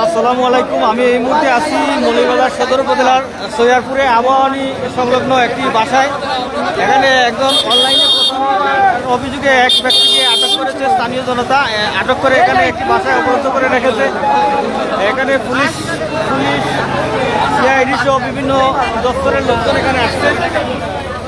আসসালামু আলাইকুম। আমি এই মুহূর্তে আছি মলিবাজার সদর উপজেলার সৈয়ারপুরে আবহাওয়ানি সংলগ্ন একটি বাসায়। এখানে একজন অনলাইনে অভিযোগে এক ব্যক্তিকে আটক করেছে স্থানীয় জনতা। আটক করে এখানে একটি বাসায় অবরুদ্ধ করে রেখেছে। এখানে পুলিশ পুলিশ, সিআইডি সহ বিভিন্ন দপ্তরের লোকজন এখানে আসছে।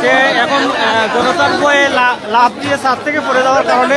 সে এখন জনতার বয়ে লাভ দিয়ে ছাদ থেকে পড়ে যাওয়ার কারণে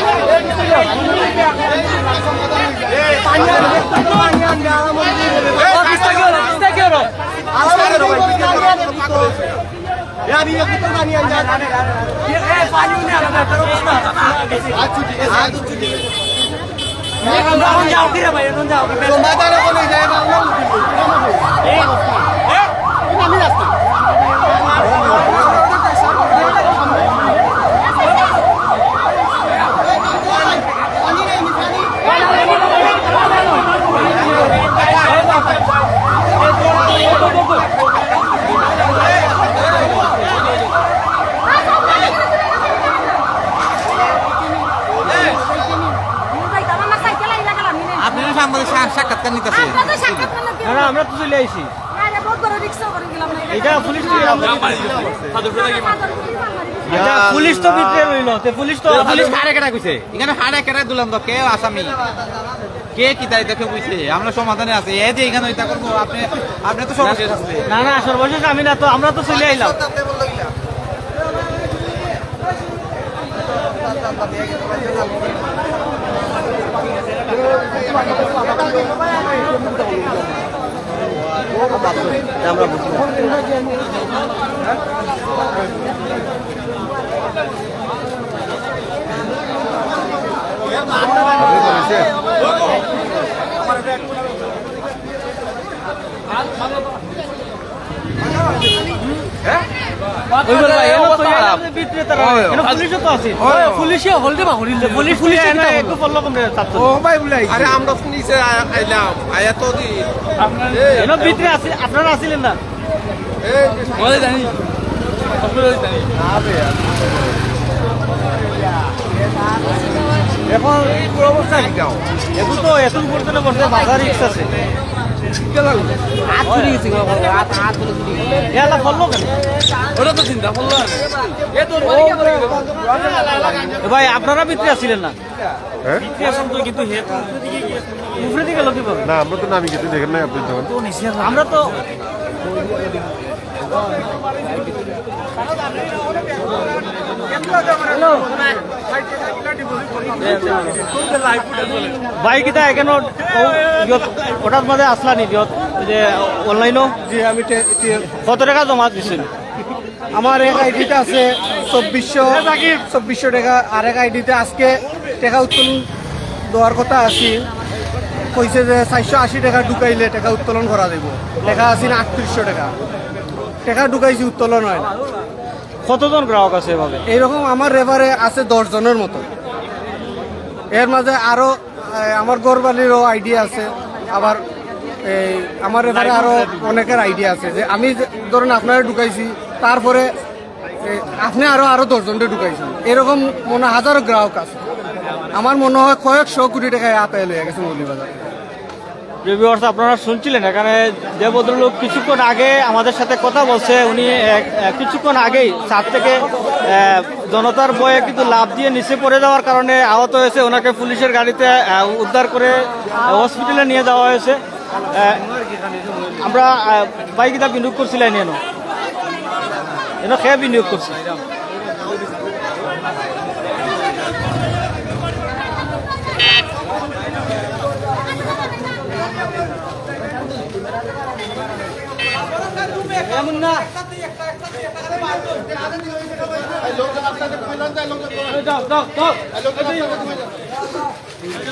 ক্ষতিগ্রস্ত আপনারা সাংবাদিক সা- সাক্ষাৎকার নিতেছে না না আমরা তো চলে আইছি এটা পুলিশ তো পুলিশ তো ভিতরে রইল পুলিশ তো পুলিশ হারে কেটে কইছে এখানে হারে কেটে দিলাম তো কে আসামি কে কি তাই দেখে কইছে আমরা সমাধানে আছে এই যে এখানে এটা করব আপনি আপনি তো সর্বশেষ আছে না না সর্বশেষ আমি না তো আমরা তো চলে আইলাম আমরা বুঝি ওইগুলো আপনারা আছিলেন না? এখন এই পুরো অবস্থা এখন তো এতক্ষণ পর্যন্ত বসে বাজার রিক্স আছে। এলা ফললো কেন? এ ভাই আপনারা ভিতরে আছিলেন না? ভিতরে আছেন তো কিন্তু হে উপরে দিকে লোক কীভাবে? না আমরা তো নামি গেছি দেখেন না আপনি তখন আমরা তো এটা এখানে ওটার মধ্যে আসলা নি যে অনলাইনও? জি আমি কত টাকা জমা দিচ্ছেন আমার এক আইডিতে আছে চব্বিশশো চব্বিশশো টাকা। আর এক আইডিতে আজকে টাকা উত্তোলন দেওয়ার কথা আছে। কইছে যে চারশো আশি টাকা ঢুকাইলে টাকা উত্তোলন করা যাব টাকা আছে না আটত্রিশশো টাকা। টাকা ঢুকাইছি উত্তোলন হয় না। কতজন গ্রাহক আছে এভাবে? এইরকম আমার রেভারে আছে দশ জনের মতো। এর মাঝে আরও আমার গোরবালিরও আইডিয়া আছে। আবার এই আমার রেভারে আরও অনেকের আইডিয়া আছে যে আমি ধরুন আপনারা ঢুকাইছি তারপরে আপনি আরও আরও দশজনকে ঢুকাইছেন। এরকম মনে হাজারো গ্রাহক আছে। আমার মনে হয় কয়েকশো কোটি টাকা আপেল হয়ে গেছে মৌলিবাজার ভিউয়ার্স আপনারা শুনছিলেন, এখানে যে ভদ্রলোক কিছুক্ষণ আগে আমাদের সাথে কথা বলছে, উনি কিছুক্ষণ আগেই ছাদ থেকে জনতার বয়ে কিন্তু লাভ দিয়ে নিচে পড়ে যাওয়ার কারণে আহত হয়েছে, ওনাকে পুলিশের গাড়িতে উদ্ধার করে হসপিটালে নিয়ে যাওয়া হয়েছে। আমরা বাইকিটা বিনিয়োগ করছিলেন, এনো। এনো খেয়ে বিনিয়োগ করছি?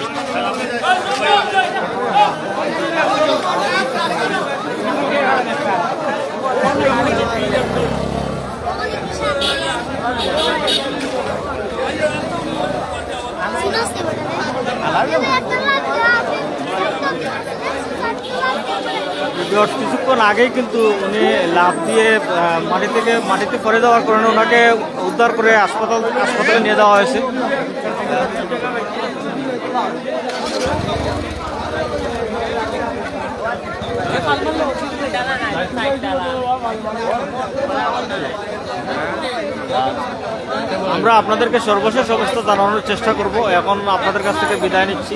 লোকজন ভিউয়ার্স কিছুক্ষণ আগেই কিন্তু উনি লাভ দিয়ে মাটি থেকে মাটিতে পড়ে যাওয়ার কারণে ওনাকে উদ্ধার করে হাসপাতাল, হাসপাতালে নিয়ে যাওয়া হয়েছে। আমরা আপনাদেরকে সর্বশেষ অবস্থা জানানোর চেষ্টা করব। এখন আপনাদের কাছ থেকে বিদায় নিচ্ছি।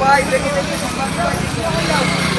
ভাই দেখি দেখি